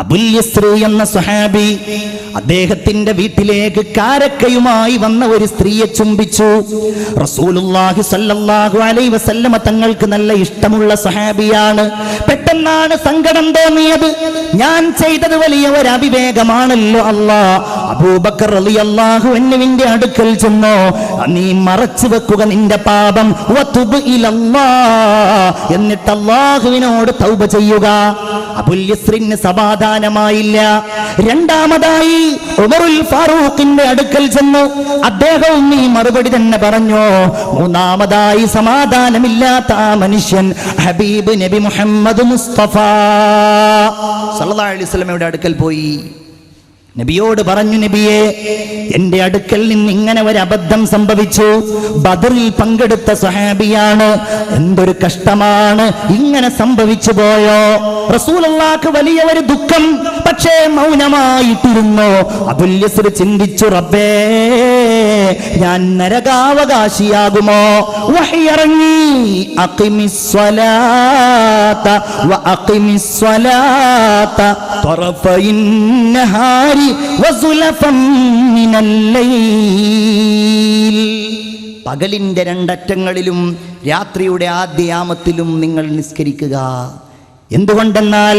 അബുല്യസ്രു എന്ന സുഹാബി അദ്ദേഹത്തിന്റെ വീട്ടിലേക്ക് കാരക്കയുമായി വന്ന ഒരു സ്ത്രീയെ ചുംബിച്ചു. റസൂലുല്ലാഹി സല്ലല്ലാഹു അലൈഹി വസല്ലമ തങ്ങൾക്ക് നല്ല ഇഷ്ടമുള്ള സുഹാബിയാണ് പെട്ടെന്നാണ് സങ്കടം തോന്നിയത്. ഞാൻ ചെയ്തത് വലിയ ഒരു അവിവേകമാണല്ലോ അല്ലാ. അബൂബക്കർ റളിയല്ലാഹു അൻഹുവിന്റെ അടുക്കൽ ചെന്നോ. നീ മറച്ചു വെക്കുക നിന്റെ പാപം. വതുബ് ഇലല്ലാ. എന്നിട്ട് അല്ലാഹുവിനോട് തൗബ ചെയ്യുക. അബുല്യസ്രിന് സമാധാനമായില്ല. രണ്ടാമതായി ഉമറുൽ ഫാറൂഖിന്റെ അടുക്കൽ ചെന്നു. അദ്ദേഹവും ഈ മറുപടി തന്നെ പറഞ്ഞു മൂന്നാമതായി സമാധാനമില്ലാത്ത ആ മനുഷ്യൻ ഹബീബ് നബി മുഹമ്മദ് മുസ്തഫ. സല്ലല്ലാഹു അലൈഹി വസല്ലമയുടെ അടുക്കൽ പോയി? നബിയോട് പറഞ്ഞു നബിയെ എന്റെ അടുക്കൽ നിന്ന് ഇങ്ങനെ ഒരു അബദ്ധം സംഭവിച്ചു. ബദറിൽ പങ്കെടുത്ത സഹാബിയാണ് എന്തൊരു കഷ്ടമാണ് ഇങ്ങനെ സംഭവിച്ചു പോയോ? റസൂലുള്ളാക്ക് വലിയ ഒരു ദുഃഖം പക്ഷേ മൗനമായിട്ടിരുന്നു. അബുല്യസുർ ചിന്തിച്ചു റബ്ബേ ഞാൻ നരകാവകാശിയാകുമോ? വഹിയിറങ്ങി. പകലിന്റെ രണ്ടറ്റങ്ങളിലും രാത്രിയുടെ ആദ്യയാമത്തിലും നിങ്ങൾ നിസ്കരിക്കുക. എന്തുകൊണ്ടെന്നാൽ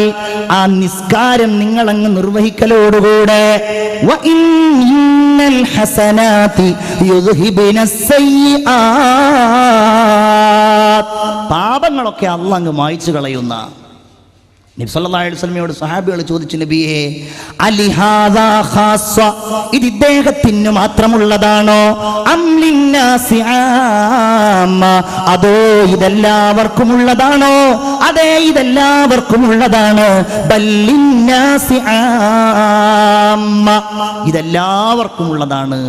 ആ നിസ്കാരം നിങ്ങൾ അങ്ങ് നിർവഹിക്കലോടുകൂടെ. പാപങ്ങളൊക്കെ അല്ല അങ്ങ് കളയുന്ന നബി സല്ലല്ലാഹു അലൈഹി വസല്ലമയോട് സഹാബികൾ ചോദിച്ചു നബിയെ ഇത് ഇദ്ദേഹത്തിന് മാത്രമുള്ളതാണോ? അതോ ഇതെല്ലാവർക്കും ഉള്ളതാണോ അതെ ഇതെല്ലാവർക്കും ഉള്ളതാണ് ഇതെല്ലാവർക്കും ഉള്ളതാണ്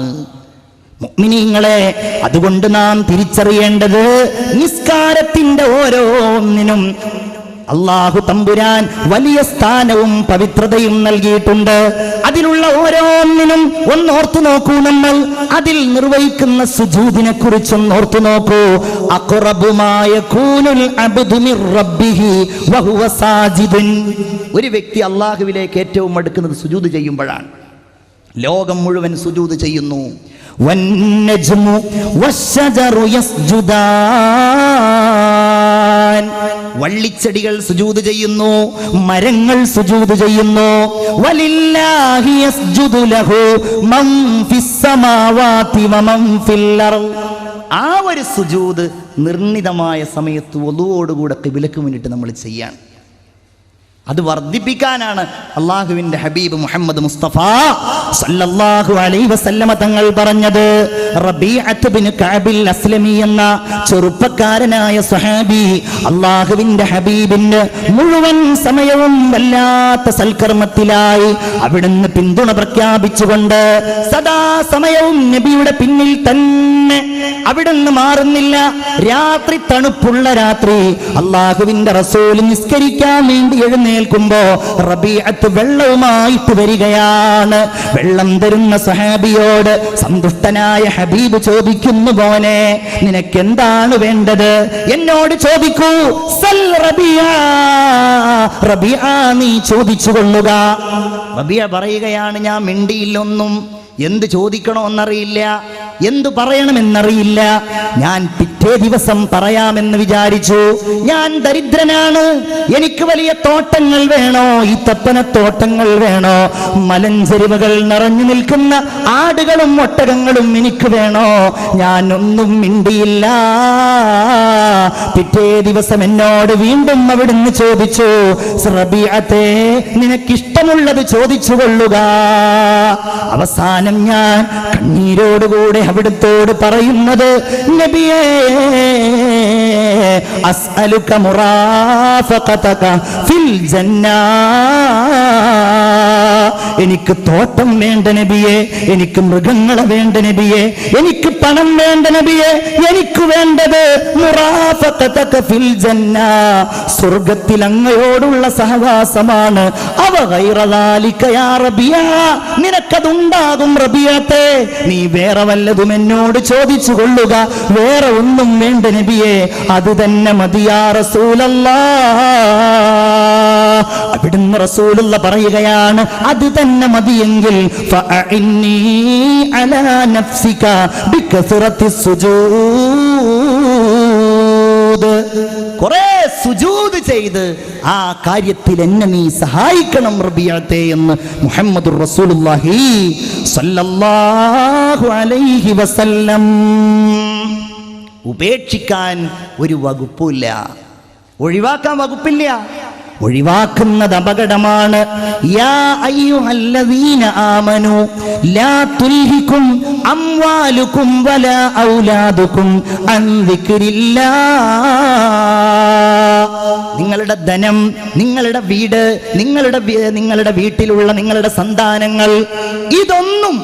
മുഅ്മിനീങ്ങളെ അതുകൊണ്ട് നാം തിരിച്ചറിയേണ്ടത് നിസ്കാരത്തിന്റെ ഓരോന്നിനും അള്ളാഹു തമ്പുരാൻ വലിയ സ്ഥാനവും പവിത്രതയും നൽകിയിട്ടുണ്ട്. അതിലുള്ള ഓരോന്നിനും ഒന്നോർത്തു നോക്കൂ നമ്മൾ. അതിൽ നിർവഹിക്കുന്ന സുജൂദിനെ കുറിച്ചും ഓർത്തു നോക്കൂ സാജിദുൻ. ഒരു വ്യക്തി അള്ളാഹുവിലേക്ക് ഏറ്റവും അടുക്കുന്നത് സുജൂദ് ചെയ്യുമ്പോഴാണ്. ലോകം മുഴുവൻ സുജൂദ് ചെയ്യുന്നു. വന്നജ്മു വശജറു യസ്ജുദാൻ വള്ളിച്ചെടികൾ സുജൂത് ചെയ്യുന്നു മരങ്ങൾ സുജൂത് ചെയ്യുന്നു. ആ ഒരു സുജൂത് നിർണിതമായ സമയത്ത് ഒതുവോടുകൂടെ കിബിലക്ക് മുന്നിട്ട് നമ്മൾ ചെയ്യാൻ അത് വർദ്ധിപ്പിക്കാനാണ് അള്ളാഹുവിന്റെ ഹബീബ് മുഹമ്മദ് മുസ്തഫ സല്ലല്ലാഹു അലൈഹി വസല്ലമ തങ്ങൾ പറഞ്ഞത് റബീഅത്ത് ബിൻ കഅബിൽ അസ്ലമി എന്ന ചെറുപ്പക്കാരനായ സ്വഹാബി അള്ളാഹുവിന്റെ ഹബീബിന്റെ മുഴുവൻ സമയവും വല്ലാത്ത സൽക്കർമ്മത്തിലായി അവിടുന്ന് പിന്തുണ പ്രഖ്യാപിച്ചുകൊണ്ട് സദാ സമയവും നബിയുടെ പിന്നിൽ തന്നെ അവിടുന്ന് മാറുന്നില്ല. രാത്രി തണുപ്പുള്ള രാത്രി അള്ളാഹുവിന്റെ റസൂൽ നിസ്കരിക്കാൻ വേണ്ടി എഴുന്നേൽക്കുമ്പോ റബീഅത്ത് വെള്ളവുമായിട്ട് വരികയാണ്. വെള്ളം തരുന്ന സഹാബിയോട് സന്തുഷ്ടനായ ഹബീബ് ചോദിക്കുന്നു പോനെ നിനക്കെന്താണ് വേണ്ടത്? എന്നോട് ചോദിക്കൂ സൽ നീ ചോദിച്ചു കൊള്ളുക റബിയ പറയുകയാണ് ഞാൻ മിണ്ടിയില്ലൊന്നും. എന്ത് ചോദിക്കണമെന്നറിയില്ല എന്തു പറയണമെന്നറിയില്ല. ഞാൻ പിറ്റേ ദിവസം പറയാമെന്ന് വിചാരിച്ചു. ഞാൻ ദരിദ്രനാണ്. എനിക്ക് വലിയ തോട്ടങ്ങൾ വേണോ? ഈ തപ്പന തോട്ടങ്ങൾ വേണോ? മലഞ്ചെരിവുകൾ നിറഞ്ഞു നിൽക്കുന്ന ആടുകളും ഒട്ടകങ്ങളും എനിക്ക് വേണോ? ഞാൻ ഒന്നും മിണ്ടിയില്ല. പിറ്റേ ദിവസം എന്നോട് വീണ്ടും അവിടുന്ന് ചോദിച്ചു ശ്രബിയത്തെ നിനക്കിഷ്ടമുള്ളത് ചോദിച്ചു കൊള്ളുക അവസാനം ഞാൻ കണ്ണീരോടുകൂടെ അവിടുത്തോട് പറയുന്നത് നബിയേ അസ്അലുക മുറാഫഖതക ഫിൽ ജന്ന എനിക്ക് തോട്ടം വേണ്ട നബിയെ എനിക്ക് മൃഗങ്ങളെ വേണ്ട നബിയെ എനിക്ക് പണം വേണ്ട നബിയെ എനിക്ക് വേണ്ടത് സ്വർഗത്തിൽ അങ്ങയോടുള്ള സഹവാസമാണ്. അവ നിനക്കതുണ്ടാകും റബിയത്തെ. നീ വേറെ വല്ലതും എന്നോട് ചോദിച്ചു കൊള്ളുക വേറെ ഒന്നും വേണ്ട നബിയെ. അത് തന്നെ മതിയാ റസൂലല്ലാ. അവിടുന്ന് റസൂലുള്ള പറയുകയാണ് അത് തന്നെ മതിയെങ്കിൽ കുറെ സുജൂദ് ചെയ്ത് ആ കാര്യത്തിൽ എന്നെ നീ സഹായിക്കണം റബിയാത്തെ എന്ന് മുഹമ്മദ് റസൂലുള്ളാഹി സല്ലല്ലാഹു അലൈഹി വസല്ലം. ഉപേക്ഷിക്കാൻ ഒരു വകുപ്പില്ല ഒഴിവാക്കാൻ വകുപ്പില്ല. ഒഴിവാക്കുന്നത് അപകടമാണ്. ലാ നിങ്ങളുടെ ധനം നിങ്ങളുടെ വീട് നിങ്ങളുടെ നിങ്ങളുടെ വീട്ടിലുള്ള നിങ്ങളുടെ സന്താനങ്ങൾ ഇതൊന്നും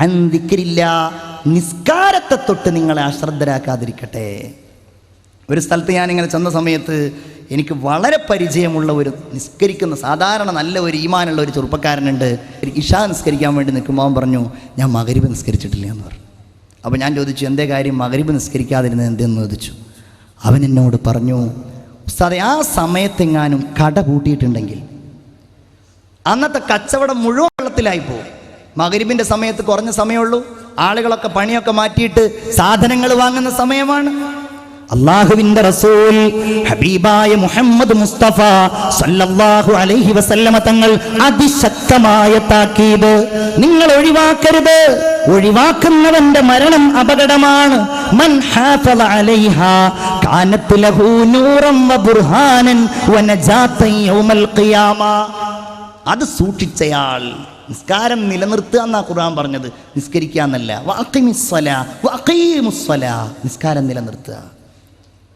അന്തിക്കരില്ല നിസ്കാരത്തെ തൊട്ട് നിങ്ങളെ അശ്രദ്ധരാക്കാതിരിക്കട്ടെ. ഒരു സ്ഥലത്ത് ഞാൻ ഇങ്ങനെ ചെന്ന സമയത്ത് എനിക്ക് വളരെ പരിചയമുള്ള ഒരു നിസ്കരിക്കുന്ന സാധാരണ നല്ല ഒരു ഈമാനുള്ള ഒരു ചെറുപ്പക്കാരനുണ്ട്. ഇഷാ നിസ്കരിക്കാൻ വേണ്ടി നിൽക്കുമ്പോൾ പറഞ്ഞു ഞാൻ മകരിബ് നിസ്കരിച്ചിട്ടില്ല എന്ന് പറഞ്ഞു. അപ്പോൾ ഞാൻ ചോദിച്ചു എന്തേ കാര്യം മകരിബ് നിസ്കരിക്കാതിരുന്നത് എന്തെന്ന്? ചോദിച്ചു. അവൻ എന്നോട് പറഞ്ഞു ഉസ്താദെ ആ സമയത്തെങ്ങാനും കട പൂട്ടിയിട്ടുണ്ടെങ്കിൽ അന്നത്തെ കച്ചവടം മുഴുവൻ വെള്ളത്തിലായി പോകും. മകരിബിന്റെ സമയത്ത് കുറഞ്ഞ സമയമുള്ളൂ. ആളുകളൊക്കെ പണിയൊക്കെ മാറ്റിയിട്ട് സാധനങ്ങൾ വാങ്ങുന്ന സമയമാണ്. അള്ളാഹുവിന്റെ റസൂൽ ഹബീബായ മുഹമ്മദ് മുസ്തഫ സല്ലല്ലാഹു അലൈഹി വസല്ലമ തങ്ങൾ അതിശക്തമായ താക്കീത്. നിങ്ങൾ ഒഴിവാക്കരുത്. ഒഴിവാക്കുന്നവന്റെ മരണം അപകടമാണ്. മൻ ലഹു നൂറം വ ബുർഹാനൻ വ യൗമൽ ഖിയാമ. അത് സൂക്ഷിച്ചയാൾ നിസ്കാരം നിലനിർത്തുക എന്നാ ഖുർആൻ പറഞ്ഞത്. നിസ്കരിക്കുക എന്നല്ല. നിസ്കാരം നിലനിർത്തുക.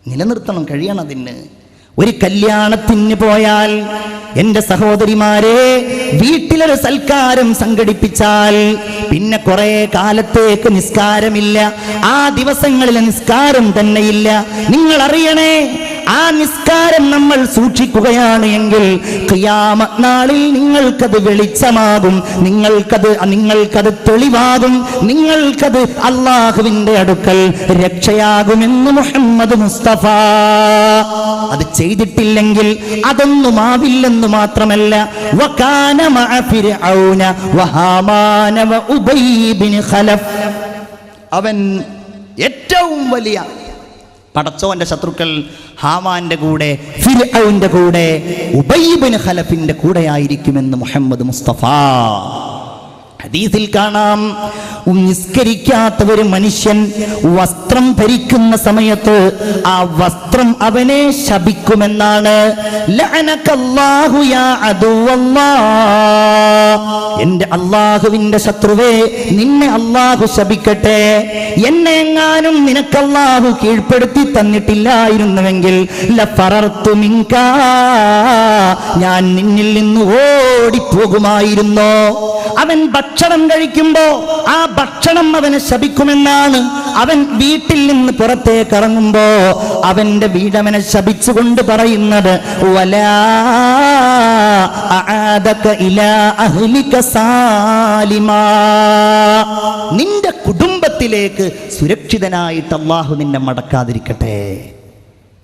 നിലനിർത്തണം കഴിയണം അതിന്. ഒരു കല്യാണത്തിന് പോയാൽ എന്റെ സഹോദരിമാരെ വീട്ടിലൊരു സൽക്കാരം സംഘടിപ്പിച്ചാൽ പിന്നെ കുറെ കാലത്തേക്ക് നിസ്കാരമില്ല ആ ദിവസങ്ങളിലെ നിസ്കാരം തന്നെയില്ല. നിങ്ങൾ അറിയണേ ആ നിസ്കാരം നമ്മൾ സൂക്ഷിക്കുകയാണ് എങ്കിൽ നാളിൽ നിങ്ങൾക്കത് വെളിച്ചമാകും നിങ്ങൾക്കത് നിങ്ങൾക്കത് തെളിവാകും നിങ്ങൾക്കത് അള്ളാഹുവിന്റെ അടുക്കൽ രക്ഷയാകുമെന്ന് മുഹമ്മദ് മുസ്തഫ. അത് ചെയ്തിട്ടില്ലെങ്കിൽ അതൊന്നും ആവില്ലെന്ന് മാത്രമല്ല അവൻ ഏറ്റവും വലിയ പടച്ചോന്റെ ശത്രുക്കൾ ഹാമാന്റെ കൂടെ ഫിർഔന്റെ കൂടെ ഉബൈബിൻ ഖലഫിന്റെ കൂടെയായിരിക്കുമെന്ന് മുഹമ്മദ് മുസ്തഫ. ഹദീസിൽ കാണാം നിസ്കരിക്കാത്ത ഒരു മനുഷ്യൻ വസ്ത്രം ധരിക്കുന്ന സമയത്ത് ആ വസ്ത്രം അവനെ ശപിക്കുമെന്നാണ്. എന്റെ അള്ളാഹുവിന്റെ ശത്രുവേ നിന്നെ അള്ളാഹു ശപിക്കട്ടെ എന്നെ എങ്ങാനും നിനക്ക് അള്ളാഹു കീഴ്പ്പെടുത്തി തന്നിട്ടില്ലായിരുന്നുവെങ്കിൽ. ഞാൻ നിന്നിൽ നിന്ന് ഓടിപ്പോകുമായിരുന്നോ അവൻ ഭക്ഷണം കഴിക്കുമ്പോ ആ ഭക്ഷണം അവനെ ശപിക്കുമെന്നാണ് അവൻ വീട്ടിൽ നിന്ന് പുറത്തേക്ക് ഇറങ്ങുമ്പോ അവന്റെ വീടവനെ ശപിച്ചുകൊണ്ട് പറയുന്നത് നിന്റെ കുടുംബത്തിലേക്ക് സുരക്ഷിതനായിട്ട് അള്ളാഹു നിന്നെ മടക്കാതിരിക്കട്ടെ.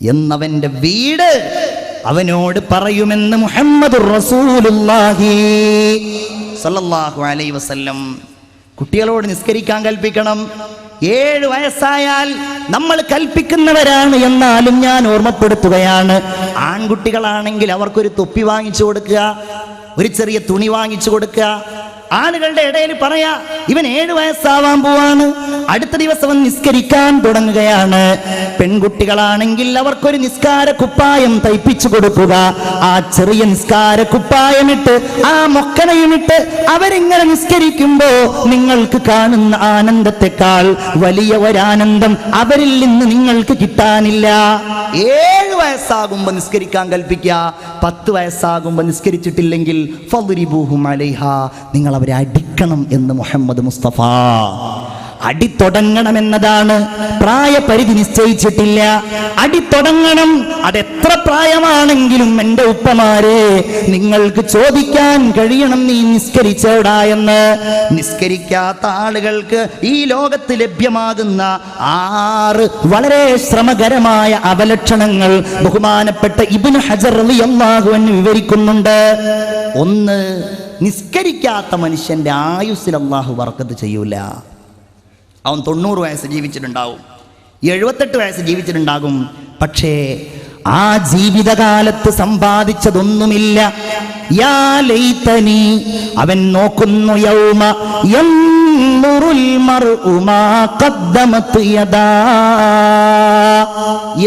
എന്നവന്റെ വീട് അവനോട് പറയുമെന്ന് മുഹമ്മദ് വസല്ലം. കുട്ടികളോട് നിസ്കരിക്കാൻ കൽപ്പിക്കണം. ഏഴ് വയസ്സായാൽ നമ്മൾ കൽപ്പിക്കുന്നവരാണ് എന്നാലും ഞാൻ ഓർമ്മപ്പെടുത്തുകയാണ്. ആൺകുട്ടികളാണെങ്കിൽ അവർക്കൊരു തൊപ്പി വാങ്ങിച്ചു കൊടുക്കുക ഒരു ചെറിയ തുണി വാങ്ങിച്ചു കൊടുക്കുക ആളുകളുടെ ഇടയിൽ പറയാ ഇവൻ ഏഴ് വയസ്സാവാൻ പോവാണ്. അടുത്ത ദിവസം അവൻ നിസ്കരിക്കാൻ തുടങ്ങുകയാണ്. പെൺകുട്ടികളാണെങ്കിൽ അവർക്കൊരു നിസ്കാര കുപ്പായം തയ്പ്പിച്ചു കൊടുക്കുക. ആ ചെറിയ നിസ്കാര കുപ്പായമിട്ട് ആ മൊക്കനയുമിട്ട് അവരിങ്ങനെ നിസ്കരിക്കുമ്പോ നിങ്ങൾക്ക് കാണുന്ന ആനന്ദത്തെക്കാൾ വലിയ ഒരാനന്ദം അവരിൽ നിന്ന് നിങ്ങൾക്ക് കിട്ടാനില്ല. ഏഴ് വയസ്സാകുമ്പോ നിസ്കരിക്കാൻ കൽപ്പിക്കുക. പത്ത് വയസ്സാകുമ്പോ നിസ്കരിച്ചിട്ടില്ലെങ്കിൽ നിങ്ങൾ അവരെ അടിക്കണം എന്ന് മുഹമ്മദ് മുസ്തഫ. അടി തുടങ്ങണമെന്നതാണ് പ്രായപരിധി നിശ്ചയിച്ചിട്ടില്ല. അടി തുടങ്ങണം അതെത്ര പ്രായമാണെങ്കിലും എന്റെ ഉപ്പമാരെ നിങ്ങൾക്ക് ചോദിക്കാൻ കഴിയണം നീ നിസ്കരിച്ചോടാ എന്ന്. നിസ്കരിക്കാത്ത ആളുകൾക്ക് ഈ ലോകത്ത് ലഭ്യമാകുന്ന ആറ് വളരെ ശ്രമകരമായ അവലക്ഷണങ്ങൾ ബഹുമാനപ്പെട്ട ഇബ്നു ഹജർ അലി അൻഹു വിവരിക്കുന്നുണ്ട്. ഒന്ന് നിസ്കരിക്കാത്ത മനുഷ്യന്റെ ആയുസ്സിൽ അള്ളാഹു വർക്കത്ത് ചെയ്യൂല. അവൻ തൊണ്ണൂറ് വയസ്സ് ജീവിച്ചിട്ടുണ്ടാവും. എഴുപത്തെട്ട് വയസ്സ് ജീവിച്ചിട്ടുണ്ടാകും. പക്ഷേ ആ ജീവിതകാലത്ത് സമ്പാദിച്ചതൊന്നുമില്ല. അവൻ നോക്കുന്നു യൗമ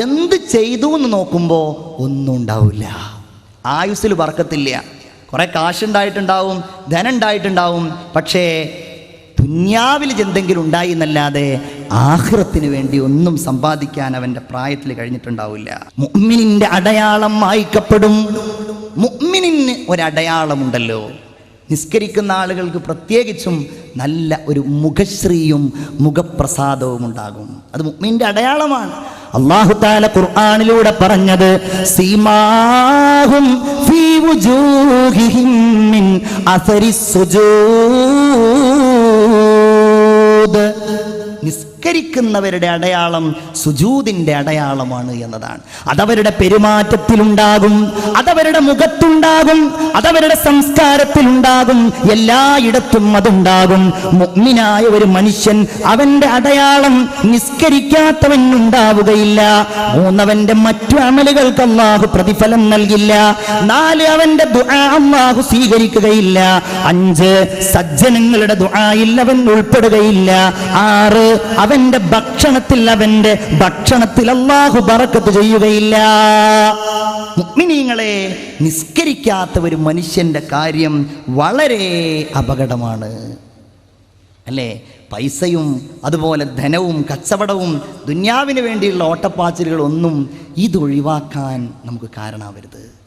എന്ത് ചെയ്തു എന്ന് നോക്കുമ്പോ ഒന്നും ഉണ്ടാവില്ല ആയുസ്സിൽ വർക്കത്തില്ല കുറെ കാശുണ്ടായിട്ടുണ്ടാവും ധനം ഉണ്ടായിട്ടുണ്ടാവും പക്ഷേ ദുന്യാവിൽ എന്തെങ്കിലും ഉണ്ടായി എന്നല്ലാതെ ആഹ്റത്തിന് വേണ്ടി ഒന്നും സമ്പാദിക്കാൻ അവന്റെ പ്രായത്തിൽ കഴിഞ്ഞിട്ടുണ്ടാവില്ല. മുഅ്മിനിന്റെ അടയാളം മായ്ക്കപ്പെടും. മുഅ്മിനിന് ഒരടയാളമുണ്ടല്ലോ. നിസ്കരിക്കുന്ന ആളുകൾക്ക് പ്രത്യേകിച്ചും നല്ല ഒരു മുഖശ്രീയും മുഖപ്രസാദവും ഉണ്ടാകും. അത് മുക്മിന്റെ അടയാളമാണ്. അള്ളാഹു താല ഖുർആനിലൂടെ പറഞ്ഞത് സീമാഹും ഫീ മിൻ അസരി സുജൂദ് നിസ്കരിക്കുന്നവരുടെ അടയാളം സുജൂതിന്റെ അടയാളമാണ് എന്നതാണ്. അതവരുടെ പെരുമാറ്റത്തിലുണ്ടാകും അതവരുടെ മുഖത്തുണ്ടാകും അതവരുടെ സംസ്കാരത്തിലുണ്ടാകും എല്ലായിടത്തും അതുണ്ടാകും. മുഗ്മിനായ ഒരു മനുഷ്യൻ അവന്റെ അടയാളം നിസ്കരിക്കാത്തവൻ ഉണ്ടാവുകയില്ല. മൂന്നവന്റെ മറ്റു അമലുകൾക്ക് അള്ളാഹു പ്രതിഫലം നൽകില്ല. നാല് അവന്റെ അള്ളാഹു സ്വീകരിക്കുകയില്ല. അഞ്ച് സജ്ജനങ്ങളുടെ ദുആയിൽ അവൻ ഉൾപ്പെടുകയില്ല. ആറ് അവന്റെ ഭക്ഷണത്തിൽ അവന്റെ ഭക്ഷണത്തിൽ അള്ളാഹു ബറക്കത്ത് ചെയ്യുകയില്ല. മുഗ്മിനീങ്ങളെ നിസ്കരിക്കാത്ത ഒരു മനുഷ്യന്റെ കാര്യം വളരെ അപകടമാണ്. അല്ലേ? പൈസയും അതുപോലെ ധനവും കച്ചവടവും ദുന്യാവിന് വേണ്ടിയുള്ള ഓട്ടപ്പാച്ചിലുകളൊന്നും ഇതൊഴിവാക്കാൻ നമുക്ക് കാരണമാവരുത്